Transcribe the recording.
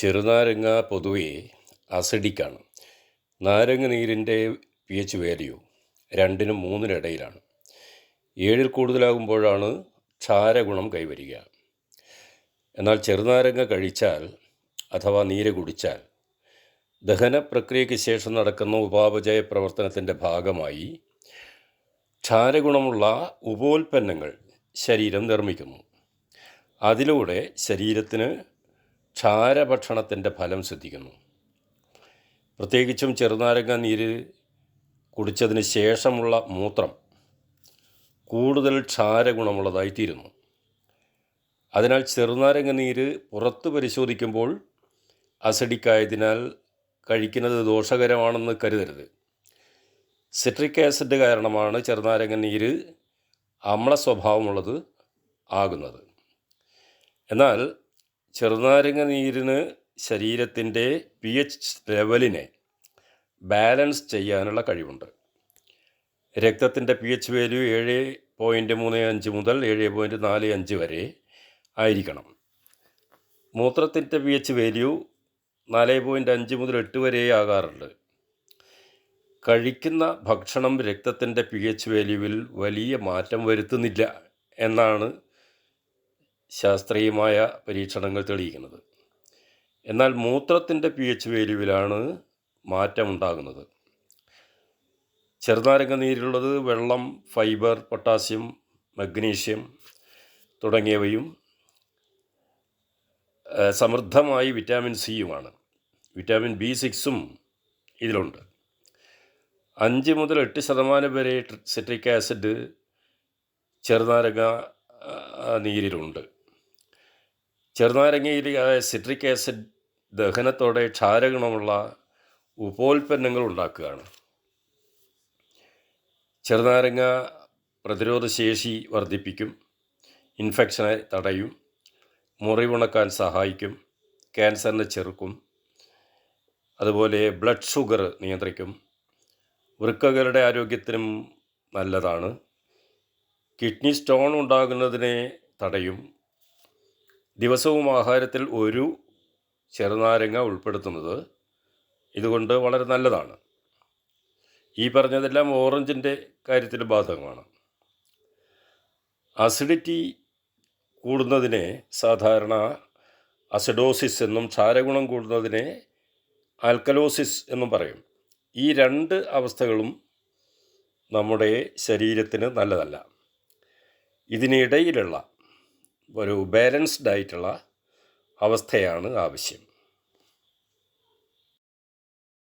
ചെറുനാരങ്ങ പൊതുവെ അസിഡിക്കാണ്. നാരങ്ങ നീരിന്റെ പി എച്ച് വാല്യൂ രണ്ടിനും മൂന്നിനിടയിലാണ് ഏഴിൽ കൂടുതലാകുമ്പോഴാണ് ക്ഷാരഗുണം കൈവരിക. എന്നാൽ ചെറുനാരങ്ങ കഴിച്ചാൽ അഥവാ നീര് കുടിച്ചാൽ ദഹന പ്രക്രിയയ്ക്ക് ശേഷം നടക്കുന്ന ഉപാപചയ പ്രവർത്തനത്തിന്റെ ഭാഗമായി ക്ഷാരഗുണമുള്ള ഉപോൽപ്പന്നങ്ങൾ ശരീരം നിർമ്മിക്കുന്നു. അതിലൂടെ ശരീരത്തിന് ക്ഷാരഭക്ഷണത്തിന്റെ ഫലം സിദ്ധിക്കുന്നു പ്രത്യേകിച്ചും ചെറുനാരങ്ങ നീര് കുടിച്ചതിന് ശേഷമുള്ള മൂത്രം കൂടുതൽ ക്ഷാരഗുണമുള്ളതായിത്തീരുന്നു. അതിനാൽ ചെറുനാരങ്ങ നീര് പുറത്ത് പരിശോധിക്കുമ്പോൾ അസിഡിക്കായതിനാൽ കഴിക്കുന്നത് ദോഷകരമാണെന്ന് കരുതരുത്. സിട്രിക് ആസിഡ് കാരണമാണ് ചെറുനാരങ്ങ നീര് അമ്ല സ്വഭാവമുള്ളത് ആകുന്നത്. എന്നാൽ ചെറുനാരങ്ങ നീരിന് ശരീരത്തിന്റെ പി എച്ച് ലെവലിനെ ബാലൻസ് ചെയ്യാനുള്ള കഴിവുണ്ട്. രക്തത്തിന്റെ പി എച്ച് വാല്യൂ ഏഴ് പോയിന്റ് മൂന്ന് അഞ്ച് മുതൽ ഏഴ് പോയിന്റ് നാല് അഞ്ച് വരെ ആയിരിക്കണം. മൂത്രത്തിന്റെ പി എച്ച് വാല്യൂ നാല് പോയിന്റ് അഞ്ച് മുതൽ എട്ട് വരെ ആകാറുണ്ട്. കഴിക്കുന്ന ഭക്ഷണം രക്തത്തിന്റെ പി എച്ച് വാല്യൂവിൽ വലിയ മാറ്റം വരുത്തുന്നില്ല എന്നാണ് ശാസ്ത്രീയമായ പരീക്ഷണങ്ങൾ തെളിയിക്കുന്നത്. എന്നാൽ മൂത്രത്തിന്റെ പി എച്ച് വാല്യൂവിലാണ് മാറ്റമുണ്ടാകുന്നത്. ചെറുനാരങ്ങ നീരിലുള്ളത് വെള്ളം ഫൈബർ പൊട്ടാസ്യം മഗ്നീഷ്യം തുടങ്ങിയവയും സമൃദ്ധമായി വിറ്റാമിൻ സിയുമാണ് വിറ്റാമിൻ ബി സിക്സും ഇതിലുണ്ട്. അഞ്ച് മുതൽ എട്ട് ശതമാനം വരെ സിട്രിക് ആസിഡ് ചെറുനാരങ്ങ നീരിലുണ്ട്. ചെറുനാരങ്ങയിൽ സിട്രിക് ആസിഡ് ദഹനത്തോടെ ക്ഷാരഗുണമുള്ള ഉപോൽപ്പന്നങ്ങൾ ഉണ്ടാക്കുകയാണ്. ചെറുനാരങ്ങ പ്രതിരോധശേഷി വർദ്ധിപ്പിക്കും ഇൻഫെക്ഷനെ തടയും മുറിവുണക്കാൻ സഹായിക്കും ക്യാൻസറിനെ ചെറുക്കും അതുപോലെ ബ്ലഡ് ഷുഗർ നിയന്ത്രിക്കും. വൃക്കകളുടെ ആരോഗ്യത്തിനും നല്ലതാണ്. കിഡ്നി സ്റ്റോൺ ഉണ്ടാകുന്നതിനെ തടയും ദിവസവും ആഹാരത്തിൽ ഒരു ചെറുനാരങ്ങ ഉൾപ്പെടുത്തുന്നത് ഇതുകൊണ്ട് വളരെ നല്ലതാണ്. ഈ പറഞ്ഞതെല്ലാം ഓറഞ്ചിന്റെ കാര്യത്തിൽ ബാധകമാണ്. അസിഡിറ്റി കൂടുന്നതിനെ സാധാരണ അസിഡോസിസ് എന്നും ക്ഷാരഗുണം കൂടുന്നതിനെ ആൽക്കലോസിസ് എന്നും പറയും. ഈ രണ്ട് അവസ്ഥകളും നമ്മുടെ ശരീരത്തിന് നല്ലതല്ല. ഇതിനിടയിലുള്ള ഒരു ബാലൻസ്ഡ് ആയിട്ടുള്ള അവസ്ഥയാണ് ആവശ്യം.